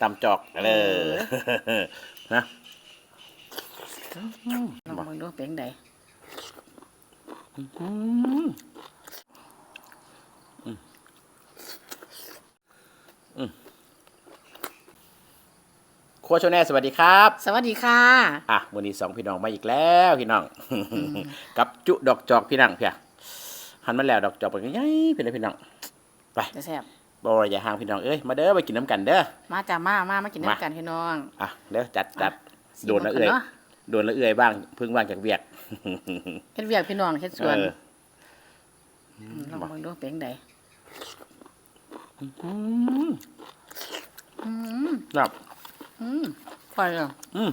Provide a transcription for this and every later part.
ตำจอกเออนะลองเบิ่งดูเป็นไดอืมอืมอืมครัวโชแน่สวัสดีครับ สวัสดีค่ะ อะวันนี้สองพี่น้องมาอีกแล้วพี่น้อง กับจุดอกจอกพี่น้องเพียหันมาแล้วดอกจอกเป็นไงพี่น้องพี่น้อง ไปจะแซ่บ บออย่าห่างพี่น้องเอ้ยมาเด้อไปกินน้ำกันเด้อ มาจ้ามามามากินมา น้ำกันพี่น้อง อะเด้อจัดจัดสิโดนละเอื่อยบิ่งกัาะโดนละเอื่อยบ้างเพิ่งว่างจากเวียก เฮ็ดเวียกพี่น้องเฮ็ดสวนเออ มลองเบิ่งดูเป็นไดอืมอืมครับอืมพอแล้วอืม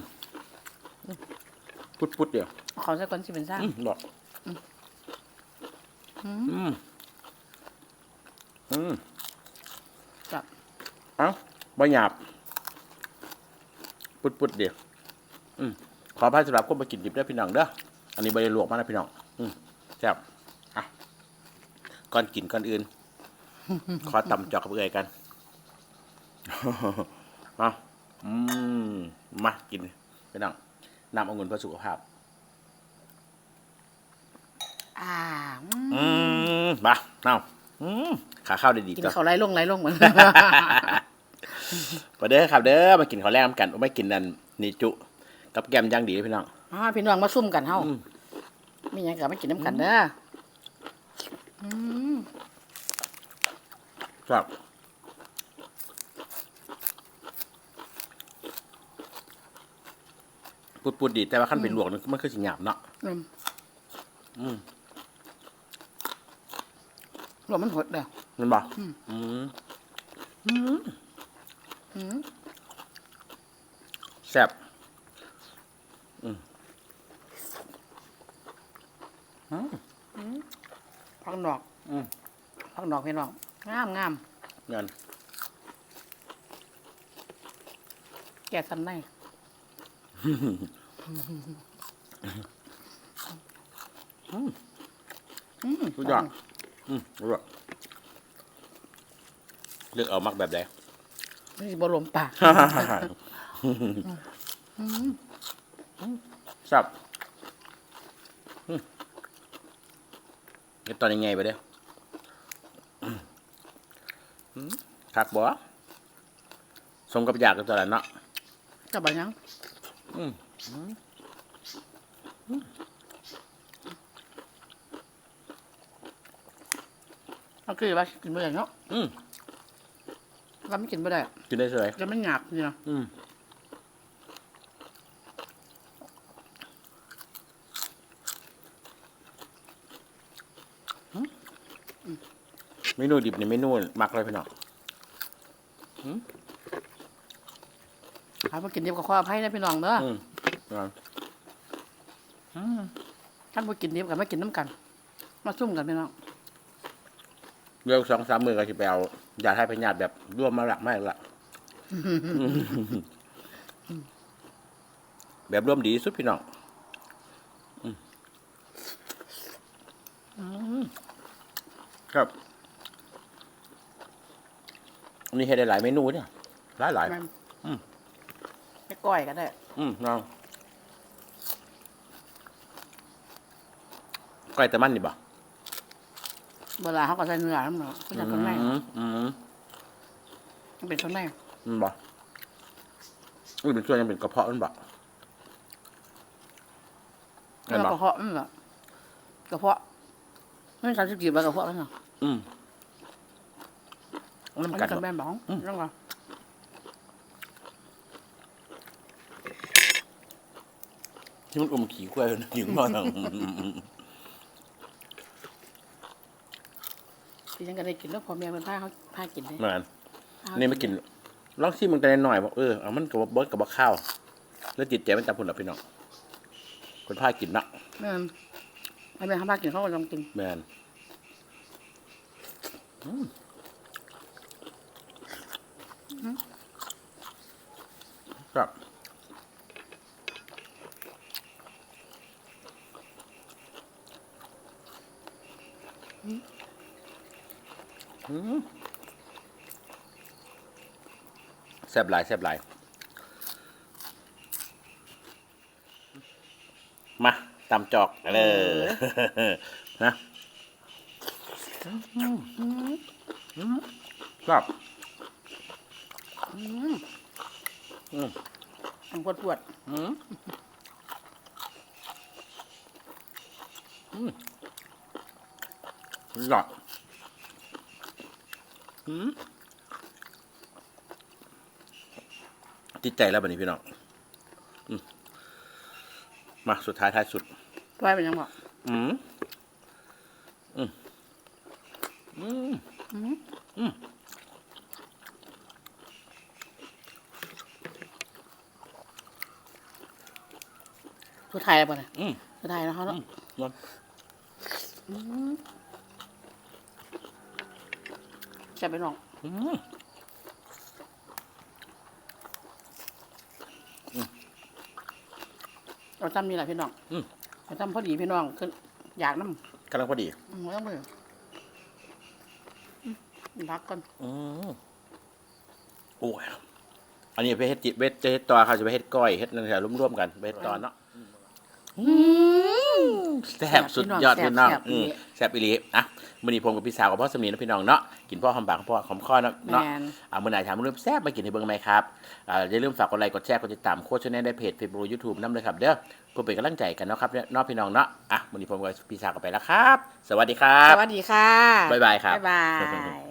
พุดพุดเดียวเอาเขาใส่ก่อนสิเป็นซ่าอืมบอกอืมอืมอืมจับเอ้า บ่หยาบ ปุดปุดเดียวอืมขออภัยสำหรับคนมากินดิบเด้อพี่น้องเด้ออันนี้บริลวกมานะพี่น้อง อืมแซ่บอะก่อนกินก่อนอื่น ขอตำจอกกับเอื่อยกันเอาอืมมากินพี่น้องน้ำองุ่นเพื่อสุขภาพ อ่าอืมอืมมาเอาอืมขาข้าวดีกินๆตัวเขาวไหลลงไหลลงเหมือน มาเด้อครับเด้อมากินข้าวแรกน้ำกันไม่กินนั่นนี่จุ กับแกมย่างดีพี่น้องอ่าพี่น้องมาซุ่มกันเฮาอืมมีหยังก็มากินน้ำกันเด้ออืมครับปุดปุดๆดีแต่ว่าขั้นเป็นลวกนี่มันคือสิหยาบเนาะอืมอืมรวมมันหดเด้อมันบอกอืมอืม อืมแซ่บผักดอกอืมผักดอกพี่น้องงามงามเงินแก่สันในอืมทุกอย่างอืมรู้อะเลือกเอามักแบบใดนี่ สิบรวมปากแซ่บอืมเฮ็ดตอนยังไงไปเด้ออืมคักบ่สมกับอยากกับตอนนั้นเนาะจะบอกยังอืมเอาคือว่ากินไม่ได้เนาะอืม ว่าไม่กินไม่ได้กินได้เลยจะไม่หยาบเนี่ยอืมเมนูดิบนี่เมนูมักเลยพี่น้องหามากินเดียวกับข้ออภัยนะพี่น้องเด้ออืมอ่าท่านบ่กินเดียวกับไม่กินน้ำกัน มาซุ่มกันพี่น้อง เรื่องสองสามมือก็จะไปเอายาให้พยาธิแบบร่วมมาหลักไม่ละแบบร่วมดีที่สุดพี่น้องอืมครับอันนี้ให้ได้หลายเมนูเนี่ย หลายหลายแม่นอืมไม่ก้อยก็ได้ อืมน้องก้อยแต่มันนี่บ่ เวลาเขาก็ใส่เนื้อน้ำเนาะเขาจะคนในอืมอืมมันเป็นคนในอืมบ่อุ้ยเป็นส่วนยังเป็นกระเพาะมันบ่เนื้อกระเพาะนั่นแหละกระเพาะไม่ใช่สกิบกระเพาะแล้วเนาะอืมอันน้ำนี้กัดกันบ่แม่นบ้องอืมนั่นว่าที่มันอมขี้ควายนะอยู่บ้าน เราที่ยังก็ได้กินแล้วพอแม่เป็นผ้าเขาผ้ากินเลยแมันนี่ไม่กินลองชิมมันกันหน่อยบอกเออเอามันกับเบิร์ดกับข้าว แล้วจิตใจมันจับผุนหรอพี่น้องคนพากินเนาะแม่นไอ้แม่เขาผ้ากินเขาก็ลองกินแมนอืมครับอืม แซ่บหลายแซ่บหลาย มาตำจอกเออนะครับอันปวดปวดอืมอืมหลอดอืม ติดใจแล้วบันนี้พี่น้องอืมมาสุดท้ายท้ายสุดไว้เป็นยังบอกอืมอืมอืมสุดท้ายแล้วป่ะเนี่ยอืมสุดท้ายแล้วเขาเนาะ นอนใช่ไปน้องอืมเราจำนี่แหละพี่น้องอืม เราจำพอดีพี่น้องคืออยากน้ำกำลังพอดี อืมแล้วมืออืมรักกันอืมโอ้ย อันนี้ไปเฮ็ดจิเวทจะเฮ็ดตอเขาจะไปเฮ็ดก้อยเฮ็ดนั่นแหละร่วมๆกันไปเฮ็ดตอนเนาะ แซ่บสุดยอดพี่น้องอืมแซ่บอีหลีอะมื้อนี้ผมกับพี่สาวกับพ่อสมีนะพี่น้องเนาะกินพ่อหอมปากพ่อหอมคอเนาะแมเนาะนอ่ามื้อไหนถามมื้อนี้แซ่บมากินให้เบิ่งไหมครับอ่าอย่าลืมฝากกดไลค์กดแชร์กดติดตามโค้ชชาแนลได้เพจ Facebook YouTube นำเลยครับเด้อเพื่อเป็นกำลังใจกันเนาะครับเนาะพี่น้องเนาะอะมื้อนี้ผมกับพี่สาวก็ไปแล้วครับ สวัสดีครับ สวัสดีค่ะบ๊ายบายครับ บ๊ายบาย